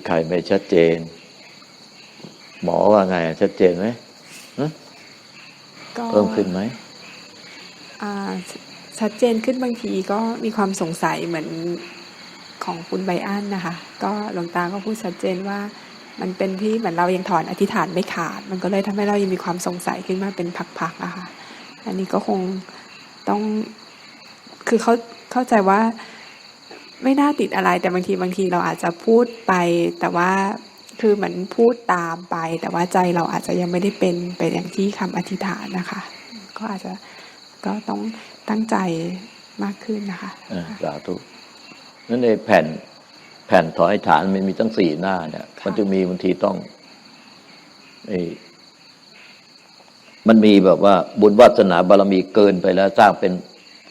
อะมีใครไม่ชัดเจน หมอว่าไงชัดเจนไหมก็เพิ่มขึ้นไหมอ่าชชัดเจนขึ้นบางทีก็มีความสงสัยเหมือนของคุณไบอันนะคะ ก็หลวงตาก็พูดชัดเจนว่า มันเป็นที่เหมือนเรายังถอนอธิษฐานไม่ขาด มันก็เลยทำให้เรายังมีความสงสัยขึ้นมาเป็นพักๆอะค่ะ อันนี้ก็คงต้องคือเขาเข้าใจว่า ไม่น่าติดอะไรแต่บางทีบางทีเราอาจจะพูดไป แต่ว่าคือเหมือนพูดตามไป แต่ว่าใจเราอาจจะยังไม่ได้เป็นไปอย่างที่คำอธิษฐานนะคะ ก็อาจจะก็ต้องตั้งใจมากขึ้นนะคะอ่าสาธุนั่นในแผ่นแผ่นถอยฐานมันมีตั้งสี่หน้าเนี่ยค่ะมันจะมีบางทีต้องไอ้มันมีแบบว่าบุญวาสนาบารมีเกินไปแล้วสร้างเป็น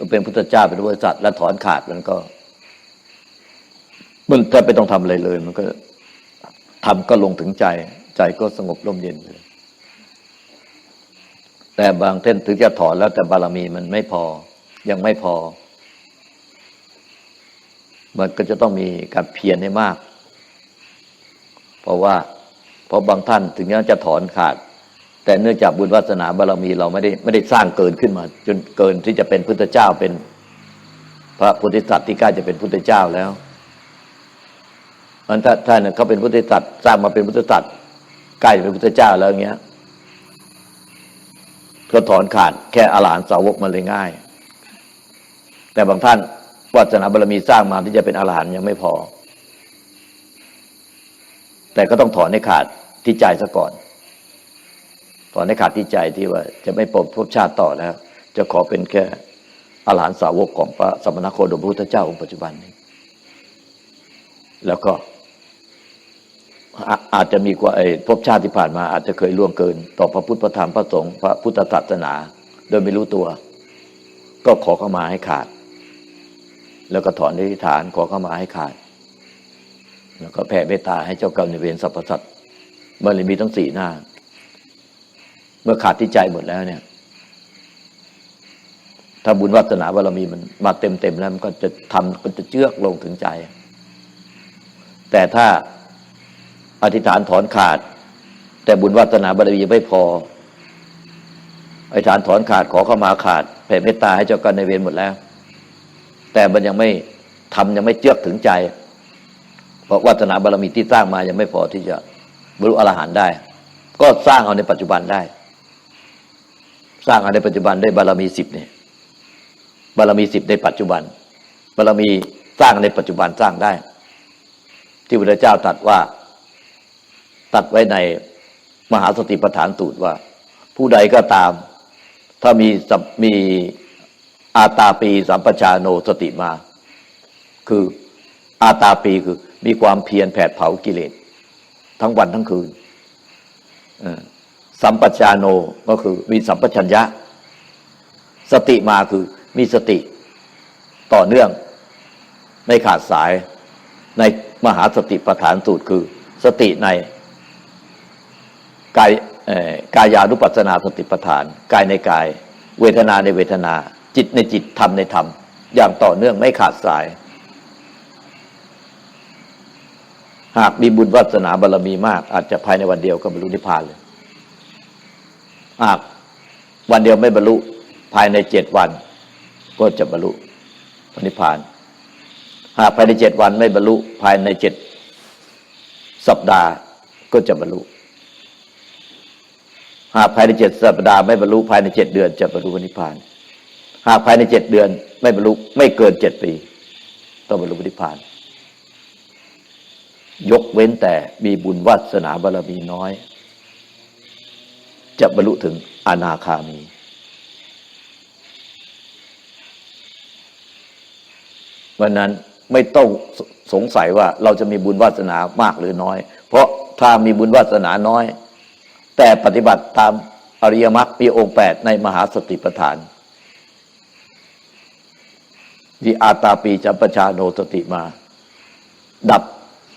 เป็นพุทธเจ้าเป็นบริษัทแล้วถอนขาดมันก็ มันแทบไม่ต้องทำอะไรเลย มันก็ทำก็ลงถึงใจ ใจก็สงบร่มเย็นเลยแต่บางเท่นถึงจะถอนแล้วแต่บารมีมันไม่พอ ยังไม่พอ มันก็จะต้องมีการเพียรให้มาก เพราะว่าเพราะบางท่านถึงแม้จะถอนขาด แต่เนื่องจากบุญวาสนาบารมีเราไม่ได้ไม่ได้สร้างเกินขึ้นมา จนเกินที่จะเป็นพุทธเจ้าเป็น พระโพธิสัตว์ที่กล้าจะเป็นพุทธเจ้าแล้ว มันถ้าถ้าเนี่ยเขาเป็นพุทธสัตว์สร้างมาเป็นพุทธสัตว์ใกล้เป็นพุทธเจ้าแล้วอย่างเงี้ยก็ถอนขาดแค่อรหันสาวกมันเลยง่าย แต่บางท่านวาสนาบารมีสร้างมาที่จะเป็นอรหันยังไม่พอ แต่ก็ต้องถอนให้ขาดที่ใจซะก่อน ถอนให้ขาดที่ใจที่ว่า จะไม่ปภพชาติต่อแล้วจะขอเป็นแค่อรหันสาวกของพระสมณโคดมพุทธเจ้าองค์ปัจจุบันนี้ แล้วก็ อาอาจจะมีกว่าไอ้ภพชาติที่ผ่านมาอาจจะเคยล่วงเกิน ต่อพระพุทธพระธรรมพระสงฆ์พระพุทธศาสนา โดยไม่รู้ตัว ก็ขอเข้ามาให้ขาด แล้วก็ถอนอธิฐานขอเข้ามาให้ขาด แล้วก็แผ่เมตตาให้เจ้ากรรมในายเวรสรรพสัตว์มันเลยมีทั้งสี่หน้า เมื่อขาดที่ใจหมดแล้วเนี่ย ถ้าบุญวัฒนาบารมีมันมาเต็มเต็มแล้วมันก็จะทำก็จะเจือกลงถึงใจ แต่ถ้า อธิษฐานถอนขาด แต่บุญวัฒนาบารมีไม่พออธิษฐานถอนขาดขอเข้ามาขาดแผ่เมตตาให้เจ้ากรรมในเวรหมดแล้ว แต่มันยังไม่ทำยังไม่เจือกถึงใจ เพราะวัฒนาบารมีที่สร้างมายังไม่พอที่จะบรรลุอรหันต์ได้ ก็สร้างเอาในปัจจุบันได้ สร้างเอาในปัจจุบันได้บารมีสิบเนี่ยบารมีสิบในปัจจุบัน บารมีสร้างในปัจจุบันสร้างได้ ที่พระเจ้าตรัสว่า ตัดไว้ในมหาสติปัฏฐานสูตรว่า ผู้ใดก็ตาม ถ้ามีมีอาตาปีสัมปชาโนสติมา คืออาตาปีคือมีความเพียรแผดเผากิเลสทั้งวันทั้งคืนสัมปชาโนก็คือมีสัมปชัญญะ สติมาคือมีสติต่อเนื่องไม่ขาดสายในมหาสติปัฏฐานสูตรคือ สติใน กายกายานุปัสสนาสติปัฏฐาน กายในกาย เวทนาในเวทนา จิตในจิตธรรมในธรรม อย่างต่อเนื่องไม่ขาดสาย หากมีบุญวัสนาบารรมีมาก อาจจะภายในวันเดียวก็บรรลุนิพพานเลยหากวันเดียวไม่บรรลุภายในเจ็ดวัน ก็จะบรรลุพระนิพพาน หากภายในเจ็ดวันไม่บรรลุภายในเจ็ดสัปดาห์ก็จะบรรลุ หากภายในเจ็ดสัปดาห์ไม่บรรลุภายในเจ็ดเดือน จะบรรลุนิพพาน หากภายในเจ็ดเดือน ไม่บรรลุไม่เกินเจ็ดปีต้องบรรลุนิพพาน ยกเว้นแต่มีบุญวาสนาบารมีน้อย จะบรรลุถึงอนาคามี วันนั้นไม่ต้องสงสัยว่าเราจะมีบุญวาสนามากหรือน้อย เพราะถ้ามีบุญวาสนาน้อย แต่ปฏิบัติตามอริยมรรคปีองค์แปดในมหาสติปัฏฐานที่อาตาปีจัมปชาโนสติมา ดับ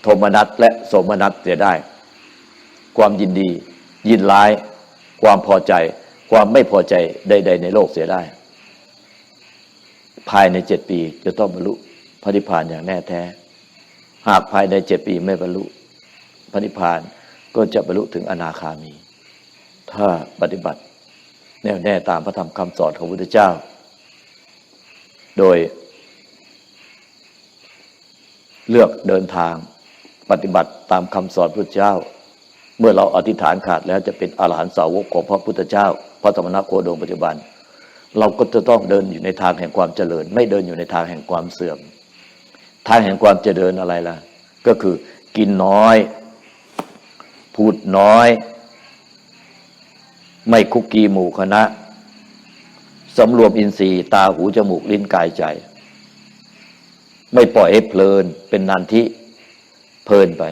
โทมนัสและโสมนัสเสียได้ ความยินดี ยินร้าย ความพอใจ ความไม่พอใจใด ๆ ในโลกเสียได้ ภายในเจ็ดปีจะต้องบรรลุพระนิพพานอย่างแน่แท้ หากภายในเจ็ดปีไม่บรรลุพระนิพพานก็จะบรรลุถึงอนาคามี ถ้าปฏิบัติ แน่วแน่ตามพระธรรมคำสอนของพระพุทธเจ้า โดย เลือกเดินทางปฏิบัติตามคำสอนพระพุทธเจ้า เมื่อเราอธิษฐานขาดแล้วจะเป็นอรหันต์สาวกของพระพุทธเจ้า พระธรรมนัโคดมปัจจุบัน เราก็จะต้องเดินอยู่ในทางแห่งความเจริญ ไม่เดินอยู่ในทางแห่งความเสื่อม ทางแห่งความเจริญอะไรล่ะ ก็คือกินน้อย พูดน้อย ไม่คุกกีหมู่คณะสำรวมอินทรีย์ตาหูจมูกลิ้นกายใจ ไม่ปล่อยให้เพลินเป็นนันทิเพลินไป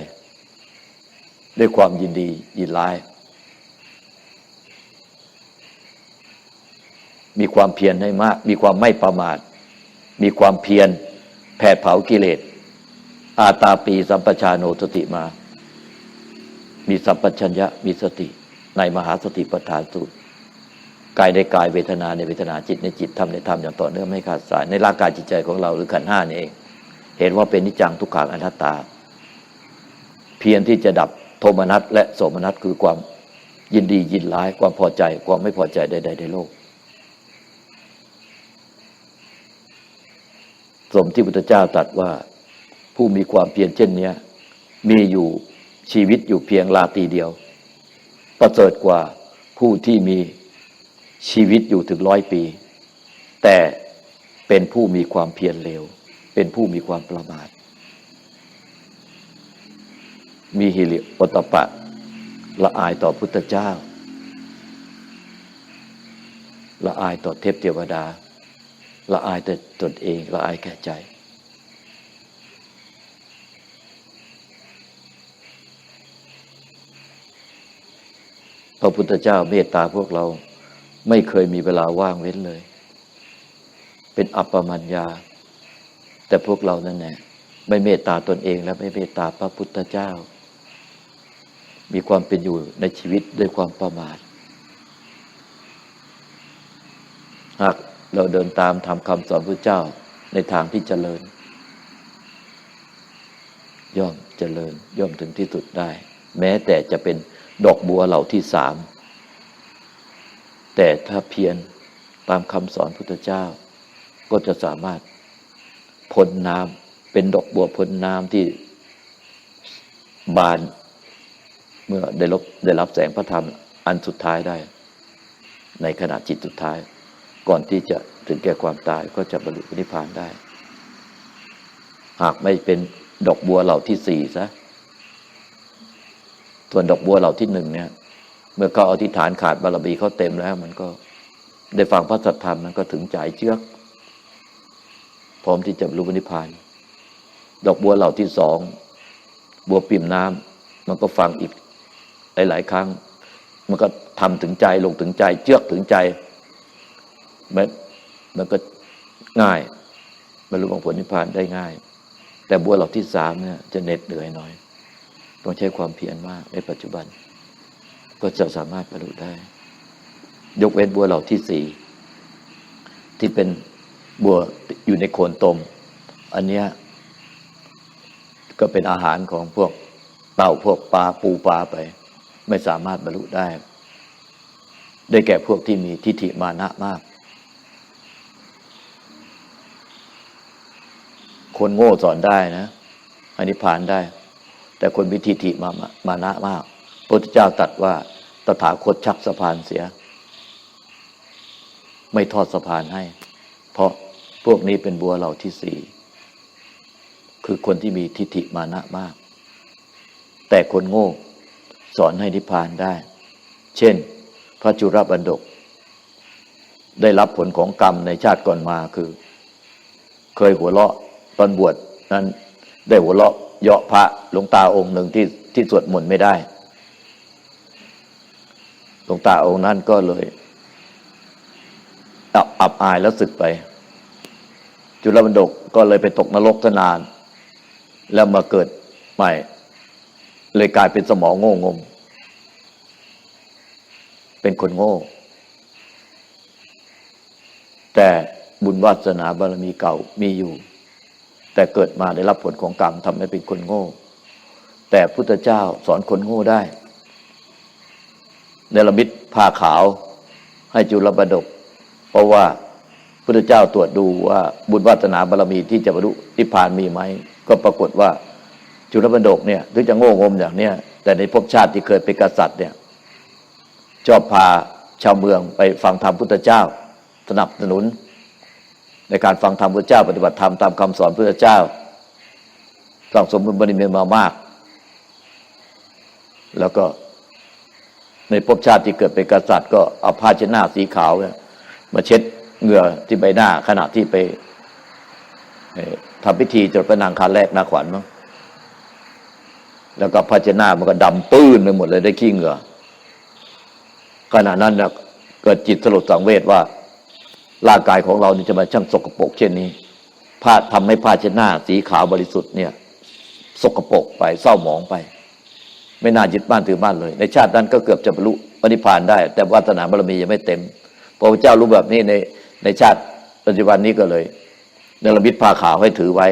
ด้วยความยินดียินร้าย มีความเพียรให้มาก มีความไม่ประมาท มีความเพียรแผดเผากิเลส อาตาปีสัมปชาโนสติมา มีสัมปชัญญะมีสติ ในมหาสติปัฏฐานสูตรกายในกายเวทนาในเวทนาจิตในจิตธรรมในธรรมอย่างต่อเนื่องไม่ขาดสาย ในร่างกายจิตใจของเราหรือขันห้านี่เอง เห็นว่าเป็นนิจังทุกขังอนัตตา เพียรที่จะดับโทมนัสและโสมนัสคือความยินดียินร้ายความพอใจความไม่พอใจใด ๆ ในโลก สมที่พุทธเจ้าตรัสว่าผู้มีความเพียรเช่นนี้มีอยู่ชีวิตอยู่เพียงลาตีเดียว ประเสริฐกว่าผู้ที่มีชีวิตอยู่ถึงร้อยปี แต่เป็นผู้มีความเพียรเร็ว เป็นผู้มีความประมาท มีฮิริโอตปะละอายต่อพุทธเจ้า ละอายต่อเทพเทวดา ละอายต่อตนเอง ละอายแก่ใจ พระพุทธเจ้าเมตตาพวกเราไม่เคยมีเวลาว่างเว้นเลย เป็นอัปปมัญญา แต่พวกเรานั่นแหละไม่เมตตาตนเอง และไม่เมตตาพระพุทธเจ้า มีความเป็นอยู่ในชีวิตด้วยความประมาทหากเราเดินตามทำคำสอนพระเจ้าในทางที่เจริญ ย่อมเจริญย่อมถึงที่สุดได้ แม้แต่จะเป็น ดอกบัวเหล่าที่สาม แต่ถ้าเพียรตามคำสอนพุทธเจ้า ก็จะสามารถพ้นน้ำเป็นดอกบัวพ้นน้ำที่บานเมื่อได้รับได้รับแสงพระธรรมอันสุดท้ายได้ ในขณะจิตสุดท้าย ก่อนที่จะถึงแก่ความตายก็จะบรรลุนิพพานได้ หากไม่เป็นดอกบัวเหล่าที่สี่ซะ ส่วนดอกบัวเหล่าที่หนึ่งเนี่ย เมื่อเขาอธิษฐานขาดบารมีเขาเต็มแล้ว มันก็ได้ฟังพระสัทธรรมมันก็ถึงใจเชือกพร้อมที่จะรรลุนิพพาน ดอกบัวเหล่าที่สองบัวปิ่มน้ำมันก็ฟังอีกหลาย ๆ ครั้ง มันก็ทำถึงใจลงถึงใจ เชือกถึงใจมันมันก็ง่ายบรรลุของผลนิพพานได้ง่าย แต่บัวเหล่าที่สามเนี่ยจะเหน็ดเหนื่อยหน่อย ต้องใช้ความเพียรมากในปัจจุบัน ก็จะสามารถบรรลุได้ ยกเว้นบัวเหล่าที่สี่ที่เป็นบัวอยู่ในโคนตม อันเนี้ยก็เป็นอาหารของพวกเต่าพวกปลาปูปลาไป ไม่สามารถบรรลุได้ ได้แก่พวกที่มีทิฏฐิมานะมาก คนโง่สอนได้นะอันนี้ผ่านได้ แต่คนมีทิฏฐิมามานะมากพระพุทธเจ้าตรัสว่าตถาคตชักสะพานเสีย ไม่ทอดสะพานให้ เพราะพวกนี้เป็นบัวเหล่าที่สี่คือคนที่มีทิฏฐิมานะมาก แต่คนโง่สอนให้นิพพานได้ เช่น พระจุรบันดก ได้รับผลของกรรมในชาติก่อนมาคือ เคยหัวเราะตอนบวชนั้นได้หัวเราะ เยาะพระหลวงตาองค์หนึ่งที่ที่สวดมนต์ไม่ได้ หลวงตาองค์นั้นก็เลยอับอับอายแล้วสึกไป จุลบันดกก็เลยไปตกนรกนาน แล้วมาเกิดใหม่ เลยกลายเป็นสมองโง่งม เป็นคนโง่ แต่บุญวาสนาบารมีเก่ามีอยู่ แต่เกิดมาได้รับผลของกรรมทำให้เป็นคนโง่ แต่พุทธเจ้าสอนคนโง่ได้เนรมิตผ้าขาวให้จุลบดก เพราะว่าพุทธเจ้าตรวจดูว่าบุญวาสนาบารมีที่จะบรรลุนิพพานมีไหม ก็ปรากฏว่าจุลบดกเนี่ยถึงจะโง่งมอย่างเนี้ยแต่ในภพชาติที่เคยเป็นกษัตริย์เนี่ยชอบพาชาวเมืองไปฟังธรรมพุทธเจ้า สนับสนุน ในการฟังธรรมพุทธเจ้า ปฏิบัติธรรมตามคำสอนพุทธเจ้าสั่งสมบุญบารมีมามาก แล้วก็ในภพชาติที่เกิดเป็นกษัตริย์ ก็เอาผ้าเช็ดหน้าสีขาวเนี่ยมาเช็ดเหงื่อที่ใบหน้าขณะที่ไปเอ่อทำพิธีจดพระนางคาแรกนาขวัญมั้งแล้วก็ผ้าเช็ดหน้ามันก็ดำปื้นไปหมดเลยได้ขี้เหงื่อขณะนั้นนะเกิดจิตสลดสังเวชว่า ร่างกายของเรานี่จะมาช่างสกปรกเช่นนี้ผ้าทำให้ผ้าเช็ดหน้า สีขาวบริสุทธิ์เนี่ย สกปรกไปเศร้าหมองไป ไม่น่ายึดบ้านถือบ้านเลย ในชาตินั้นก็เกือบจะบรรลุปณิพพานได้ แต่วาสนาบารมียังไม่เต็มพระพุทธเจ้ารู้แบบนี้ในในชาติปัจจุบันนี้ก็เลยเนรมิตผ้าขาวให้ถือไว้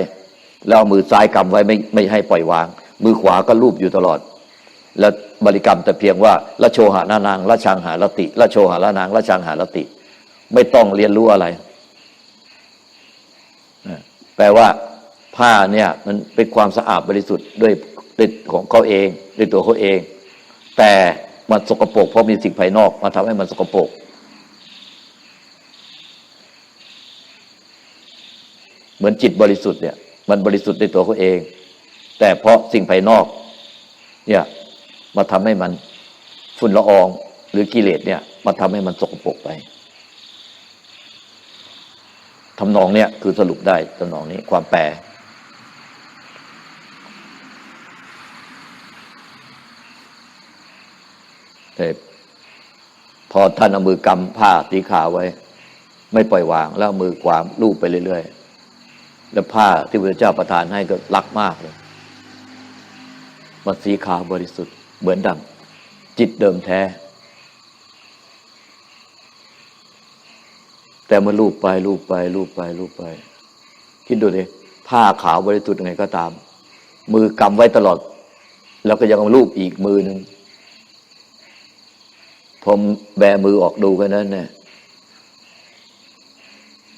แล้วเอามือซ้ายกำไว้ไม่ไม่ให้ปล่อยวาง มือขวาก็ลูบอยู่ตลอด แล้วบริกรรมแต่เพียงว่าละโชหานานางละชังหาลติละโชหาละนางละชังหาลติ ไม่ต้องเรียนรู้อะไร แปลว่าผ้าเนี่ยมันเป็นความสะอาดบริสุทธิ์ด้วยด้วยของเขาเองด้วยตัวเขาเอง แต่มันสกปรกเพราะมีสิ่งภายนอกมาทำให้มันสกปรกเหมือนจิตบริสุทธิ์เนี่ย มันบริสุทธิ์ในตัวเขาเอง แต่เพราะสิ่งภายนอก เนี่ยมาทำให้มันฝุ่นละอองหรือกิเลสเนี่ย มาทำให้มันสกปรกไป ทำนองเนี้ยคือสรุปได้ทำนองนี้ความแปลแต่พอท่านเอามือกำผ้าสีขาวไว้ ไม่ปล่อยวาง แล้วมือขวามลูบไปเรื่อยๆ แล้วผ้าที่พระเจ้าประทานให้ก็รักมากเลยมันสีขาวบริสุทธิ์เหมือนดังจิตเดิมแท้ แต่มันลูบไปลูบไปลูบไปลูบไป คิดดูดิผ้าขาวบริสุทธิ์ยังไงก็ตาม มือกำไว้ตลอด แล้วก็ยังเอาลูบอีกมือหนึ่งผมแบมือออกดูกันนั้นเนี่ย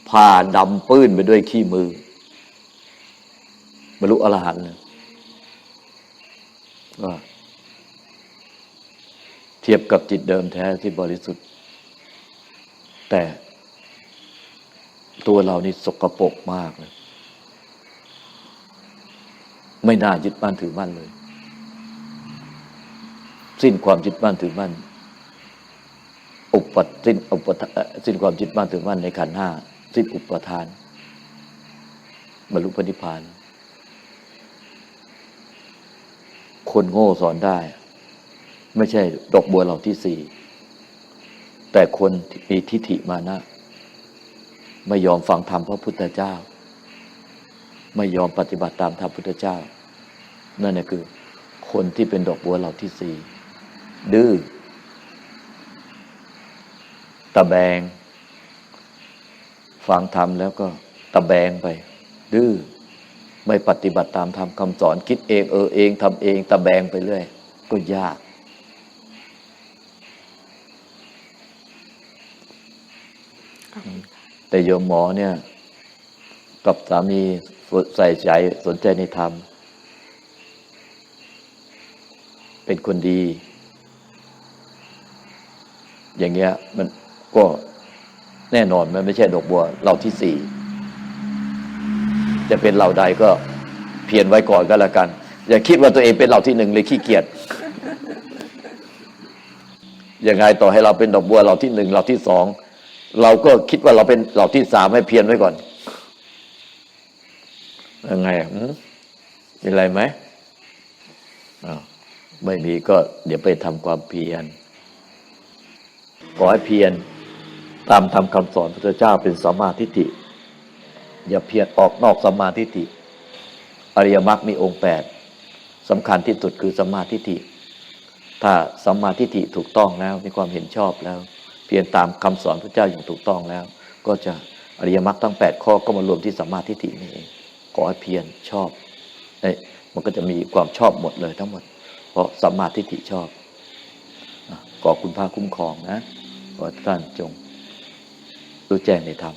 ผ้าดำปื้นไปด้วยขี้มือบรรลุอรหันต์นะว่าเทียบกับจิตเดิมแท้ที่บริสุทธิ์ แต่ ตัวเรานี่สกปรกมากเลย ไม่น่ายึดมั่นถือมั่นเลย สิ้นความยึดมั่นถือมั่นอุปสิ้นอุปสิ้นความยึดมั่นถือมั่นในขันห้าสิ้นอุปทานบรรลุพระนิพพาน คนโง่สอนได้ ไม่ใช่ดอกบัวเหล่าที่สี่แต่คนมีทิฏฐิมานะ ไม่ยอมฟังธรรมพระพุทธเจ้า ไม่ยอมปฏิบัติตามธรรมพุทธเจ้า นั่นแหละคือ คนที่เป็นดอกบัวเหล่าที่สี่ดื้อตะแบง ฟังธรรมแล้วก็ตะแบงไป ดื้อไม่ปฏิบัติตามธรรมคำสอนคิดเองเออเองทำเองตะแบงไปเรื่อย ก็ยาก แต่โยมหมอเนี่ย กับสามีใส่ใจสนใจในธรรม เป็นคนดี อย่างเงี้ย มันก็แน่นอนมันไม่ใช่ดอกบัวเหล่าที่สี่จะเป็นเหล่าใดก็เพียรไว้ก่อนก็แล้วกัน อย่าคิดว่าตัวเองเป็นเหล่าที่หนึ่งเลยขี้เกียจยังไงต่อให้เราเป็นดอกบัวเหล่าที่หนึ่งเหล่าที่สอง เราก็คิดว่าเราเป็นเหล่าที่สามให้เพียรไว้ก่อนยังไงอะมีอะไรไหมอ้าวไม่มีก็เดี๋ยวไปทำความเพียรขอให้เพียรตามทำคำสอนพระเจ้าเป็นสัมมาทิฏฐิอย่าเพียรออกนอกสัมมาทิฏฐิอริยมรรคมีองค์แปดสำคัญที่สุดคือสัมมาทิฏฐิถ้าสัมมาทิฏฐิถูกต้องแล้วมีความเห็นชอบแล้ว พียรตามคำสอนพระเจ้าอย่างถูกต้องแล้ว ก็จะอริยมรรคทั้งแปดข้อก็มารวมที่สัมมาทิฏฐินี่เองขอให้เพียรชอบเอ้ยมันก็จะมีความชอบหมดเลยทั้งหมด เพราะสัมมาทิฏฐิชอบอะขอคุณพระคุ้มครองนะขอท่านจงรู้แจ้งในธรรม